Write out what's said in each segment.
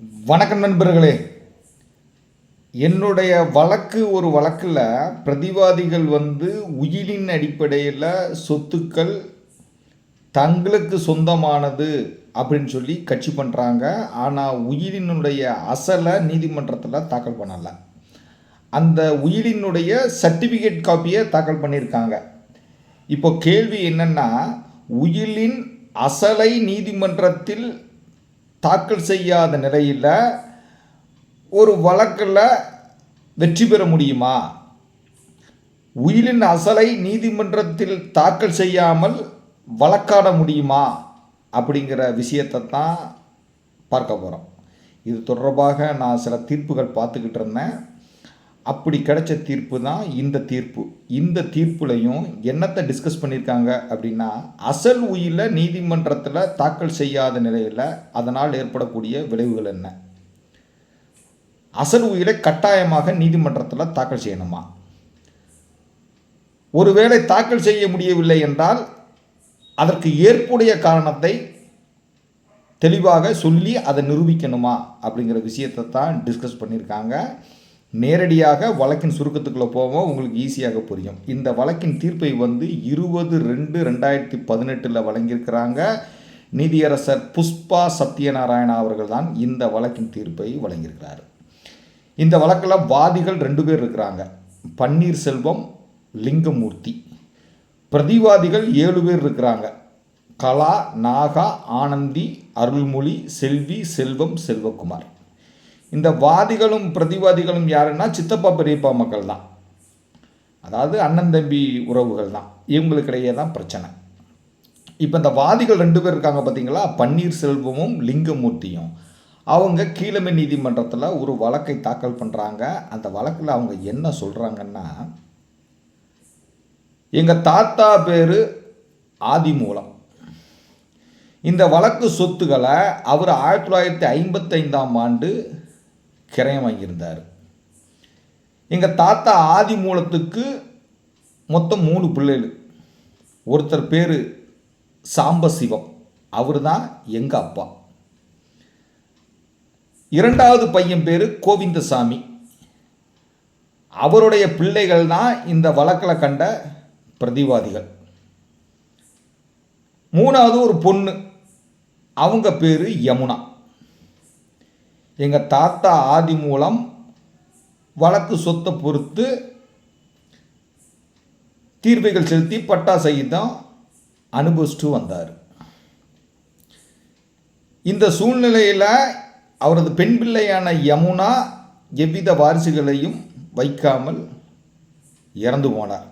வணக்கம் நண்பர்களே. என்னுடைய வழக்கு ஒரு வழக்கில் பிரதிவாதிகள் வந்து உயிரின் அடிப்படையில் சொத்துக்கள் தங்களுக்கு சொந்தமானது அப்படின்னு சொல்லி கட்சி பண்ணுறாங்க ஆனால் உயிரினுடைய அசலை நீதிமன்றத்தில் தாக்கல் பண்ணலை. அந்த உயிரினுடைய சர்டிஃபிகேட் காப்பியை தாக்கல் பண்ணியிருக்காங்க. இப்போ கேள்வி என்னென்னா உயிலின் அசலை நீதிமன்றத்தில் தாக்கல் செய்யாத நிலையில் ஒரு வழக்கில் வெற்றி பெற முடியுமா? உயிரின் அசலை நீதிமன்றத்தில் தாக்கல் செய்யாமல் வழக்காட முடியுமா? அப்படிங்கிற விஷயத்தை தான் பார்க்க போகிறோம் இது தொடர்பாக நான் சில தீர்ப்புகள் பார்த்துக்கிட்டு இருந்தேன். அப்படி கிடைச்ச தீர்ப்பு தான் இந்த தீர்ப்பு. இந்த தீர்ப்புலையும் என்னத்தை டிஸ்கஸ் பண்ணியிருக்காங்க அப்படின்னா அசல் உயிரில் நீதிமன்றத்தில் தாக்கல் செய்யாத நிலையில் அதனால் ஏற்படக்கூடிய விளைவுகள் என்ன? அசல் உயிரை கட்டாயமாக நீதிமன்றத்தில் தாக்கல் செய்யணுமா? ஒருவேளை தாக்கல் செய்ய முடியவில்லை என்றால் அதற்கு ஏற்புடைய காரணத்தை தெளிவாக சொல்லி அதை நிரூபிக்கணுமா அப்படிங்கிற விஷயத்தை தான் டிஸ்கஸ் பண்ணியிருக்காங்க நேரடியாக வழக்கின் சுருக்கத்துக்குள்ளே போவோம். உங்களுக்கு ஈஸியாக புரியும். இந்த வழக்கின் தீர்ப்பை வந்து இருபது ரெண்டு ரெண்டாயிரத்தி பதினெட்டில் வழங்கியிருக்கிறாங்க. நீதியரசர் புஷ்பா சத்யநாராயணா அவர்கள் தான் இந்த வழக்கின் தீர்ப்பை வழங்கியிருக்கிறார். இந்த வழக்கில் வாதிகள் ரெண்டு பேர் இருக்கிறாங்க. பன்னீர்செல்வம் லிங்கமூர்த்தி. பிரதிவாதிகள் ஏழு பேர் இருக்கிறாங்க. கலா நாகா ஆனந்தி அருள்மொழி செல்வி செல்வம் செல்வகுமார். இந்த வாதிகளும் பிரதிவாதிகளும் யாருன்னா சித்தப்பா பெரியப்பா மக்கள் தான். அதாவது அண்ணன் தம்பி உறவுகள் தான். இவங்களுக்கிடையே தான் பிரச்சனை. இப்போ இந்த வாதிகள் ரெண்டு பேர் இருக்காங்க பார்த்தீங்களா பன்னீர்செல்வமும் லிங்கமூர்த்தியும். அவங்க கீழமை நீதிமன்றத்தில் ஒரு வழக்கை தாக்கல் பண்ணுறாங்க அந்த வழக்கில் அவங்க என்ன சொல்கிறாங்கன்னா எங்கள் தாத்தா பேர் ஆதிமூலம். இந்த வழக்கு சொத்துக்களை அவர் ஆயிரத்தி தொள்ளாயிரத்தி ஐம்பத்தைந்தாம் ஆண்டு கிரயமாகியிருந்தார். எங்கள் தாத்தா ஆதி மூலத்துக்கு மொத்தம் மூணு பிள்ளைகள். ஒருத்தர் பேர் சாம்பசிவம் அவர் தான் எங்கள் அப்பா. இரண்டாவது பையன் பேர் கோவிந்தசாமி. அவருடைய பிள்ளைகள் தான் இந்த வழக்கில் கண்ட பிரதிவாதிகள். மூணாவது ஒரு பொண்ணு அவங்க பேர் யமுனா. எங்கள் தாத்தா ஆதி மூலம் வழக்கு சொத்தை பொறுத்து தீர்வைகள் செலுத்தி பட்டா சகிதம் அனுபவிச்சுட்டு வந்தார். இந்த சூழ்நிலையில் அவரது பெண் பிள்ளையான யமுனா எவ்வித வாரிசுகளையும் வைக்காமல் இறந்து போனார்.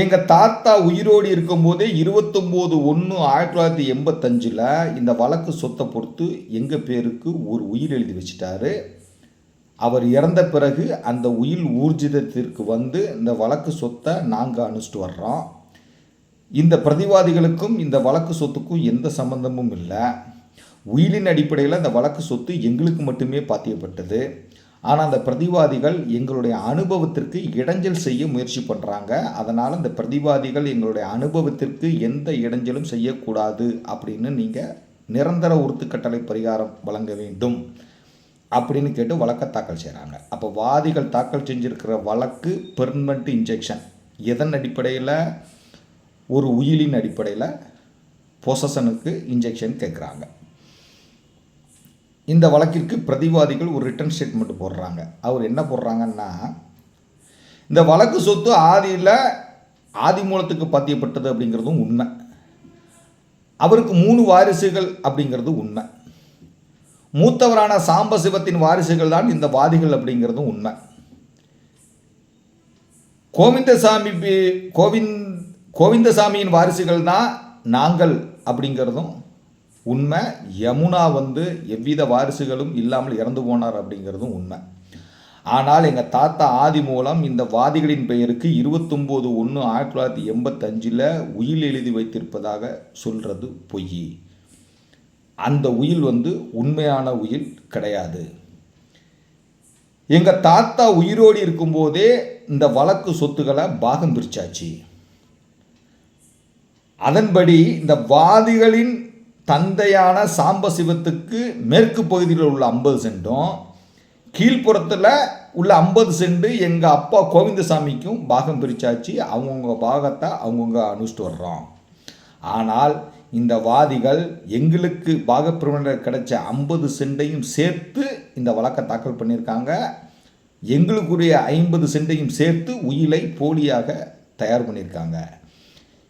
எங்கள் தாத்தா உயிரோடு இருக்கும்போதே இருபத்தொம்போது ஒன்று ஆயிரத்தி தொள்ளாயிரத்தி எண்பத்தஞ்சில் இந்த வழக்கு சொத்தை பொறுத்து எங்கள் பேருக்கு ஒரு உயிர் எழுதி வச்சிட்டாரு. அவர் இறந்த பிறகு அந்த உயிர் ஊர்ஜிதத்திற்கு வந்து இந்த வழக்கு சொத்தை நாங்கள் அனுப்பிச்சிட்டு வர்றோம். இந்த பிரதிவாதிகளுக்கும் இந்த வழக்கு சொத்துக்கும் எந்த சம்பந்தமும் இல்லை. உயிரின் அடிப்படையில் இந்த வழக்கு சொத்து எங்களுக்கு மட்டுமே பாத்தியப்பட்டது. ஆனால் அந்த பிரதிவாதிகள் எங்களுடைய அனுபவத்திற்கு இடைஞ்சல் செய்ய முயற்சி பண்ணுறாங்க அதனால் இந்த பிரதிவாதிகள் எங்களுடைய அனுபவத்திற்கு எந்த இடைஞ்சலும் செய்யக்கூடாது அப்படின்னு நீங்கள் நிரந்தர உறுத்துக்கட்டளை பரிகாரம் வழங்க வேண்டும் அப்படின்னு கேட்டு வழக்கை தாக்கல் செய்கிறாங்க அப்போ வாதிகள் தாக்கல் செஞ்சுருக்கிற வழக்கு பெர்மனண்ட் இன்ஜெக்ஷன் எதன் அடிப்படையில்? ஒரு உயிலின் அடிப்படையில் பொசஷனுக்கு இன்ஜெக்ஷன் கேட்குறாங்க இந்த வழக்கிற்கு பிரதிவாதிகள் ஒரு ரிட்டர்ன் ஸ்டேட்மெண்ட் போடுறாங்க. அவர் என்ன போடுறாங்கன்னா இந்த வழக்கு சொத்து ஆதியில் ஆதி மூலத்துக்கு பதியப்பட்டது அப்படிங்கிறதும் உண்மை. அவருக்கு மூணு வாரிசுகள் அப்படிங்கிறது உண்மை. மூத்தவரான சாம்பசிவத்தின் வாரிசுகள் தான் இந்த வாதிகள் அப்படிங்கிறதும் உண்மை. கோவிந்தசாமி பி- கோவிந்த் கோவிந்தசாமியின் வாரிசுகள் தான் நாங்கள் அப்படிங்கிறதும் உண்மை. யமுனா வந்து எவ்வித வாரிசுகளும் இல்லாமல் இறந்து போனார் அப்படிங்கிறதும் உண்மை. ஆனால் எங்கள் தாத்தா ஆதி மூலம் இந்த வாதிகளின் பெயருக்கு இருபத்தொம்போது ஒன்று ஆயிரத்தி தொள்ளாயிரத்தி எண்பத்தஞ்சில் உயில் எழுதி வைத்திருப்பதாக சொல்கிறது பொய். அந்த உயில் வந்து உண்மையான உயில் கிடையாது. எங்கள் தாத்தா உயிரோடு இருக்கும்போதே இந்த வழக்கு சொத்துக்களை பாகம் பிரிச்சாச்சு. அதன்படி இந்த வாதிகளின் தந்தையான சாம்பசிவத்துக்கு மேற்கு பகுதியில் உள்ள ஐம்பது சென்டும் கீழ்ப்புறத்தில் உள்ள ஐம்பது சென்ட் எங்கள் அப்பா கோவிந்தசாமிக்கும் பாகம் பிரிச்சாச்சு. அவங்கவுங்க பாகத்தை அவங்கவுங்க அனுஷ்டிட்டு வர்றோம். ஆனால் இந்த வாதிகள் எங்களுக்கு பாகப்பிரிவினர் கிடைச்ச ஐம்பது சென்டையும் சேர்த்து இந்த வழக்கை தாக்கல் பண்ணியிருக்காங்க. எங்களுக்குரிய ஐம்பது சென்டையும் சேர்த்து உயிலை போலியாக தயார் பண்ணியிருக்காங்க.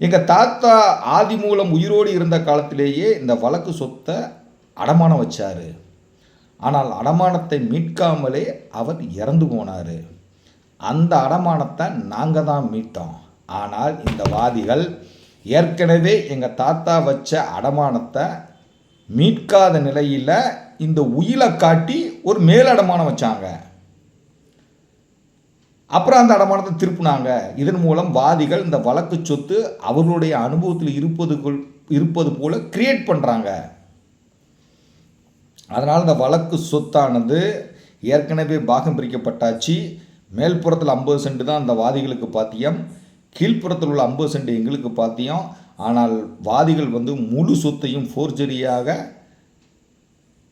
எங்கள் தாத்தா ஆதி மூலம் உயிரோடு இருந்த காலத்திலேயே இந்த வழக்கு சொத்தை அடமானம் வச்சார். ஆனால் அடமானத்தை மீட்காமலே அவர் இறந்து போனார். அந்த அடமானத்தை நாங்கள் தான் மீட்டோம். ஆனால் இந்த வாதிகள் ஏற்கனவே எங்கள் தாத்தா வச்ச அடமானத்தை மீட்காத நிலையில் இந்த உயிலை காட்டி ஒரு மேல் அடமானம் வச்சாங்க. அப்புறம் அந்த அடமானத்தை திருப்பினாங்க. இதன் மூலம் வாதிகள் இந்த வழக்கு சொத்து அவர்களுடைய அனுபவத்தில் இருப்பது கொள்- இருப்பது போல கிரியேட் பண்ணுறாங்க அதனால் இந்த வழக்கு சொத்தானது ஏற்கனவே பாகம் பிரிக்கப்பட்டாச்சு. மேல்புறத்தில் ஐம்பது சென்ட் தான் அந்த வாதிகளுக்கு பாத்தியம். கீழ்ப்புறத்தில் உள்ள ஐம்பது சென்ட் எங்களுக்கு பாத்தியம். ஆனால் வாதிகள் வந்து முழு சொத்தையும் ஃபோர்ஜரியாக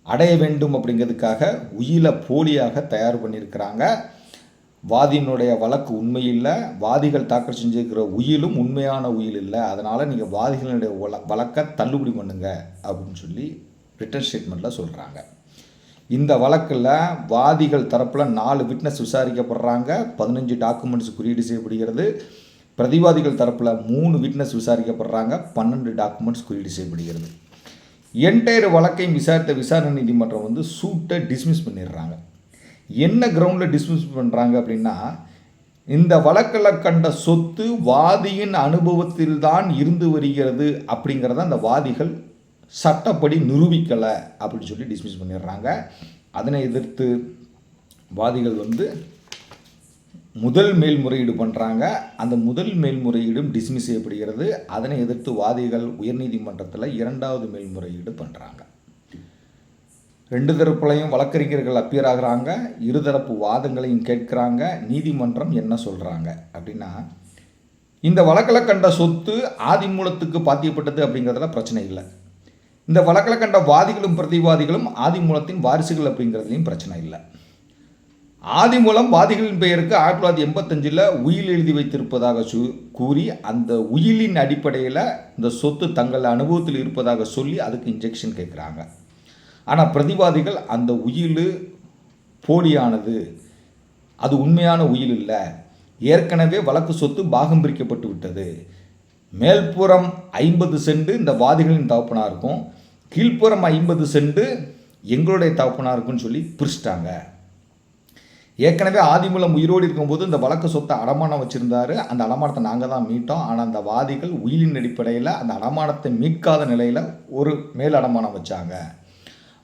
அடைய வேண்டும் அப்படிங்கிறதுக்காக உயில போலியாக தயார் பண்ணியிருக்கிறாங்க. வாதியினுடைய வழக்கு உண்மையில்லை வாதிகள் தாக்கல் செஞ்சிருக்கிற உயிலும் உண்மையான உயில் இல்லை. அதனால் நீங்கள் வாதிகளுடைய வழ- வழக்கை தள்ளுபடி பண்ணுங்க அப்படின்னு சொல்லி ரிட்டன் ஸ்டேட்மெண்ட்டில் சொல்கிறாங்க இந்த வழக்கில் வாதிகள் தரப்பில் நாலு விட்னஸ் விசாரிக்கப்படுறாங்க. பதினஞ்சு டாக்குமெண்ட்ஸ் குறியீடு செய்யப்படுகிறது. பிரதிவாதிகள் தரப்பில் மூணு விட்னஸ் விசாரிக்கப்படுறாங்க. பன்னெண்டு டாக்குமெண்ட்ஸ் குறியீடு செய்யப்படுகிறது. என்டையர் வழக்கையும் விசாரித்த விசாரணை நீதிமன்றம் வந்து சூட்டை டிஸ்மிஸ் பண்ணிடுறாங்க. என்ன கிரவுண்டில் டிஸ்மிஸ் பண்ணுறாங்க அப்படின்னா இந்த வழக்கில் கண்ட சொத்து வாதியின் அனுபவத்தில் தான் இருந்து வருகிறது அப்படிங்கிறத அந்த வாதிகள் சட்டப்படி நிரூபிக்கலை அப்படின்னு சொல்லி டிஸ்மிஸ் பண்ணிடுறாங்க. அதனை எதிர்த்து வாதிகள் வந்து முதல் மேல்முறையீடு பண்ணுறாங்க அந்த முதல் மேல்முறையீடும் டிஸ்மிஸ் செய்யப்படுகிறது. அதனை எதிர்த்து வாதிகள் உயர்நீதிமன்றத்தில் இரண்டாவது மேல்முறையீடு பண்ணுறாங்க ரெண்டு தரப்புலையும் வழக்கறிஞர்கள் அப்பியர் ஆகிறாங்க. இருதரப்பு வாதங்களையும் கேட்குறாங்க. நீதிமன்றம் என்ன சொல்கிறாங்க அப்படின்னா இந்த வழக்கில் கண்ட சொத்து ஆதிமூலத்துக்கு பாத்தியப்பட்டது அப்படிங்கிறதுல பிரச்சனை இல்லை. இந்த வழக்கில் கண்ட வாதிகளும் பிரதிவாதிகளும் ஆதிமூலத்தின் வாரிசுகள் அப்படிங்கிறதுலையும் பிரச்சனை இல்லை. ஆதிமூலம் வாதிகளின் பெயருக்கு ஆயிரத்தி தொள்ளாயிரத்தி எண்பத்தஞ்சில் உயில் எழுதி வைத்திருப்பதாக சு கூறி அந்த உயிலின் அடிப்படையில் இந்த சொத்து தங்கள் அனுபவத்தில் இருப்பதாக சொல்லி அதுக்கு இன்ஜெக்ஷன் கேட்குறாங்க. ஆனால் பிரதிவாதிகள் அந்த உயில் போலியானது. அது உண்மையான உயில் இல்லை. ஏற்கனவே வழக்கு சொத்து பாகம் பிரிக்கப்பட்டு விட்டது. மேல்புறம் ஐம்பது சென்ட் இந்த வாதிகளின் தகப்பனாக இருக்கும். கீழ்ப்புறம் ஐம்பது சென்ட் எங்களுடைய தகப்பனாக இருக்குன்னு சொல்லி பிரிச்சிட்டாங்க. ஏற்கனவே ஆதிமூலம் உயிரோடு இருக்கும்போது இந்த வழக்கு சொத்தை அடமானம் வச்சுருந்தாரு. அந்த அடமானத்தை நாங்கள் தான் மீட்டோம். ஆனால் அந்த வாதிகள் உயிலின் அடிப்படையில் அந்த அடமானத்தை மீட்காத நிலையில் ஒரு மேல் அடமானம் வச்சாங்க.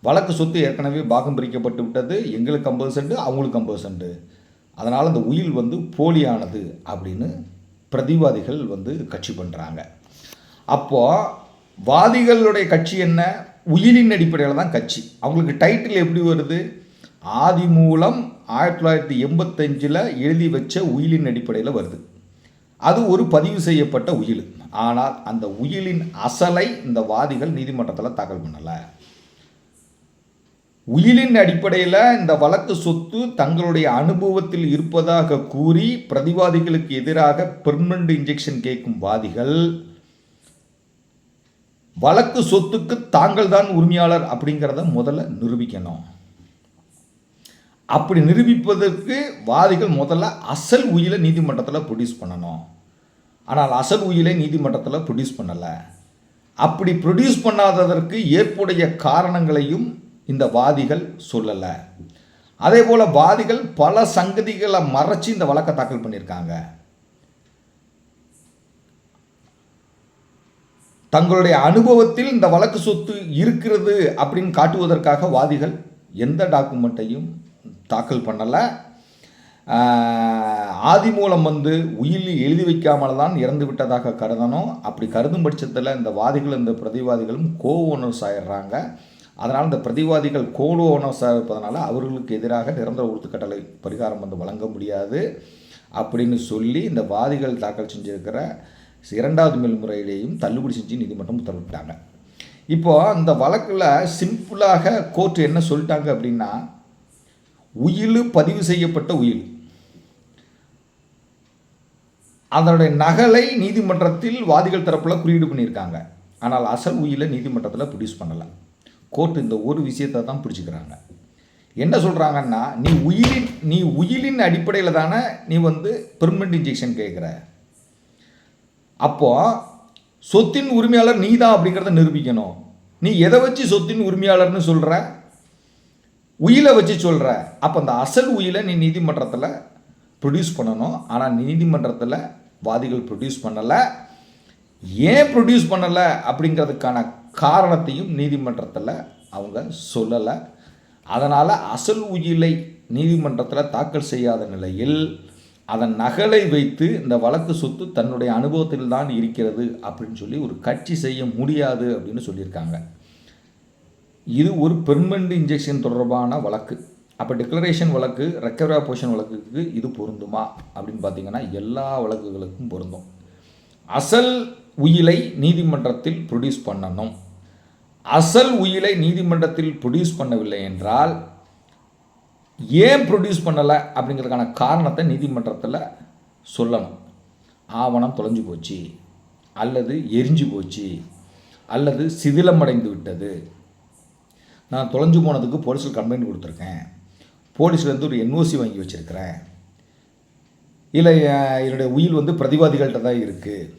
வழக்கு சொத்து ஏற்கனவே பாகம் பிரிக்கப்பட்டு விட்டது. எங்களுக்கு ஐம்பது சென்ட் அவங்களுக்கு ஐம்பது சென்ட். அதனால் அந்த உயில் வந்து போலியானது அப்படின்னு பிரதிவாதிகள் வந்து கட்சி பண்ணுறாங்க அப்போது வாதிகளுடைய கட்சி என்ன? உயிரின் அடிப்படையில் தான் கட்சி. அவங்களுக்கு டைட்டில் எப்படி வருது? ஆதி மூலம் ஆயிரத்தி தொள்ளாயிரத்தி எண்பத்தஞ்சில் எழுதி வச்ச உயிலின் அடிப்படையில் வருது. அது ஒரு பதிவு செய்யப்பட்ட உயில். ஆனால் அந்த உயிலின் அசலை இந்த வாதிகள் நீதிமன்றத்தில் தாக்கல் பண்ணலை. உயிலின் அடிப்படையில் இந்த வழக்கு சொத்து தங்களுடைய அனுபவத்தில் இருப்பதாக கூறி பிரதிவாதிகளுக்கு எதிராக பெர்மனண்ட் இன்ஜெக்ஷன் கேட்கும் வாதிகள் வழக்கு சொத்துக்கு தாங்கள் தான் உரிமையாளர் அப்படிங்கிறத முதல்ல நிரூபிக்கணும். அப்படி நிரூபிப்பதற்கு வாதிகள் முதல்ல அசல் உயிலை நீதிமன்றத்தில் ப்ரொடியூஸ் பண்ணணும். ஆனால் அசல் உயிலை நீதிமன்றத்தில் ப்ரொடியூஸ் பண்ணலை. அப்படி ப்ரொடியூஸ் பண்ணாததற்கு ஏற்புடைய காரணங்களையும் இந்த வாதிகள் சொல்லலை. அதே போல் வாதிகள் பல சங்கதிகளை மறைச்சி இந்த வழக்கை தாக்கல் பண்ணியிருக்காங்க. தங்களுடைய அனுபவத்தில் இந்த வழக்கு சொத்து இருக்கிறது அப்படின்னு காட்டுவதற்காக வாதிகள் எந்த டாக்குமெண்ட்டையும் தாக்கல் பண்ணலை. ஆதி மூலம் வந்து உயில் எழுதி வைக்காமல் தான் இறந்து விட்டதாக கருதணும். அப்படி கருதும் பட்சத்தில் இந்த வாதிகள் இந்த பிரதிவாதிகளும் கோவோனர்ஸ் ஆயிடுறாங்க அதனால் இந்த பிரதிவாதிகள் கோடு ஓனர்ஸாக இருப்பதனால அவர்களுக்கு எதிராக நிரந்தர உறுத்துக்கட்டளை பரிகாரம் வந்து வழங்க முடியாது அப்படின்னு சொல்லி இந்த வாதிகள் தாக்கல் செஞ்சிருக்கிற இரண்டாவது மேல்முறையிலேயும் தள்ளுபடி செஞ்சு நீதிமன்றம் உத்தரவிட்டாங்க. இப்போ அந்த வழக்கில் சிம்பிளாக கோர்ட் என்ன சொல்லிட்டாங்க அப்படின்னா உயில் பதிவு செய்யப்பட்ட உயில். அதனுடைய நகலை நீதிமன்றத்தில் வாதிகள் தரப்பில் குறியீடு பண்ணியிருக்காங்க. ஆனால் அசல் உயிலை நீதிமன்றத்தில் ப்ரொடியூஸ் பண்ணலை. கோர்ட் இந்த ஒரு விஷயத்தை தான் பிடிச்சிக்கிறாங்க என்ன சொல்கிறாங்கன்னா நீ உயிரின் நீ உயிலின் அடிப்படையில் தானே நீ வந்து பெர்மனெண்ட் இன்ஜெக்ஷன் கேட்குற அப்போது சொத்தின் உரிமையாளர் நீ தான் அப்படிங்கிறத நிரூபிக்கணும். நீ எதை வச்சு சொத்தின் உரிமையாளர்னு சொல்கிற உயிலை வச்சு சொல்கிற அப்போ அந்த அசல் உயிலை நீ நீதிமன்றத்தில் ப்ரொடியூஸ் பண்ணணும். ஆனால் நீதிமன்றத்தில் வாதிகள் ப்ரொடியூஸ் பண்ணலை. ஏன் ப்ரொடியூஸ் பண்ணலை அப்படிங்கிறதுக்கான காரணத்தையும் நீதிமன்றத்தில் அவங்க சொல்லலை. அதனால் அசல் உயிலை நீதிமன்றத்தில் தாக்கல் செய்யாத நிலையில் அதன் நகலை வைத்து இந்த வழக்கு சொத்து தன்னுடைய அனுபவத்தில் தான் இருக்கிறது அப்படின்னு சொல்லி ஒரு கட்சி செய்ய முடியாது அப்படின்னு சொல்லியிருக்காங்க. இது ஒரு பெர்மனண்ட் இன்ஜெக்ஷன் தொடர்பான வழக்கு. அப்போ டிக்ளரேஷன் வழக்கு ரெக்கவரா போஷன் வழக்குக்கு இது பொருந்துமா அப்படின்னு பார்த்தீங்கன்னா எல்லா வழக்குகளுக்கும் பொருந்தும். அசல் உயிலை நீதிமன்றத்தில் ப்ரொடியூஸ் பண்ணணும். அசல் உயிலை நீதிமன்றத்தில் ப்ரொடியூஸ் பண்ணவில்லை என்றால் ஏன் ப்ரொடியூஸ் பண்ணலை அப்படிங்கிறதுக்கான காரணத்தை நீதிமன்றத்தில் சொல்லணும். ஆவணம் தொலைஞ்சு போச்சு அல்லது எரிஞ்சு போச்சு அல்லது சிதிலமடைந்து விட்டது. நான் தொலைஞ்சு போனதுக்கு போலீஸில் கம்ப்ளைண்ட் கொடுத்துருக்கேன். போலீஸ்லேருந்து ஒரு என்ஓசி வாங்கி வச்சுருக்கிறேன். இல்லை என்னுடைய உயில் வந்து பிரதிவாதிகள்கிட்ட தான் இருக்குது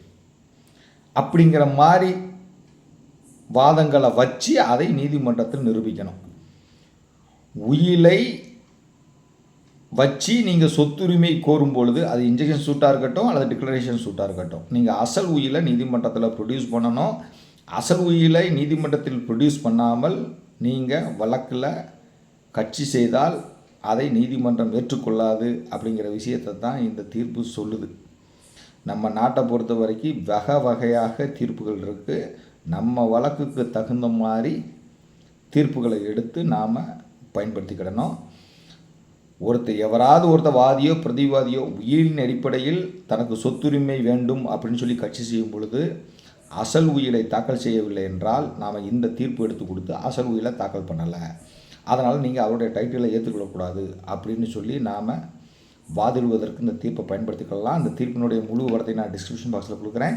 அப்படிங்கிற மாதிரி வாதங்களை வச்சு அதை நீதிமன்றத்தில் நிரூபிக்கணும். உயிலை வச்சு நீங்கள் சொத்துரிமை கோரும் பொழுது அது இன்ஜெக்ஷன் சூட்டாக இருக்கட்டும் அல்லது டிக்ளரேஷன் சூட்டாக இருக்கட்டும். நீங்கள் அசல் உயிலை நீதிமன்றத்தில் ப்ரொடியூஸ் பண்ணணும். அசல் உயிலை நீதிமன்றத்தில் ப்ரொடியூஸ் பண்ணாமல் நீங்கள் வழக்கில் கட்சி செய்தால் அதை நீதிமன்றம் ஏற்றுக்கொள்ளாது அப்படிங்கிற விஷயத்தை தான் இந்த தீர்ப்பு சொல்லுது. நம்ம நாட்டை பொறுத்த வரைக்கும் வகை வகையாக தீர்ப்புகள் இருக்குது நம்ம வழக்குக்கு தகுந்த மாதிரி தீர்ப்புகளை எடுத்து நாம் பயன்படுத்திக்கிடணும். ஒருத்தர் எவராவது ஒருத்தர் வாதியோ பிரதிவாதியோ உயிரின் அடிப்படையில் தனக்கு சொத்துரிமை வேண்டும் அப்படின்னு சொல்லி கட்சி செய்யும் பொழுது அசல் உயிரை தாக்கல் செய்யவில்லை என்றால் நாம் இந்த தீர்ப்பு எடுத்து கொடுத்து அசல் உயிரை தாக்கல் பண்ணலை. அதனால் நீங்கள் அவருடைய டைட்டிலை ஏற்றுக்கொள்ளக்கூடாது அப்படின்னு சொல்லி நாம் வாதிடுவதற்கு இந்த தீர்ப்பை பயன்படுத்திக்கலாம் அந்த தீர்ப்பினுடைய முழு வரத்தை நான் டிஸ்கிரிப்ஷன் பாக்ஸில் கொடுக்குறேன்.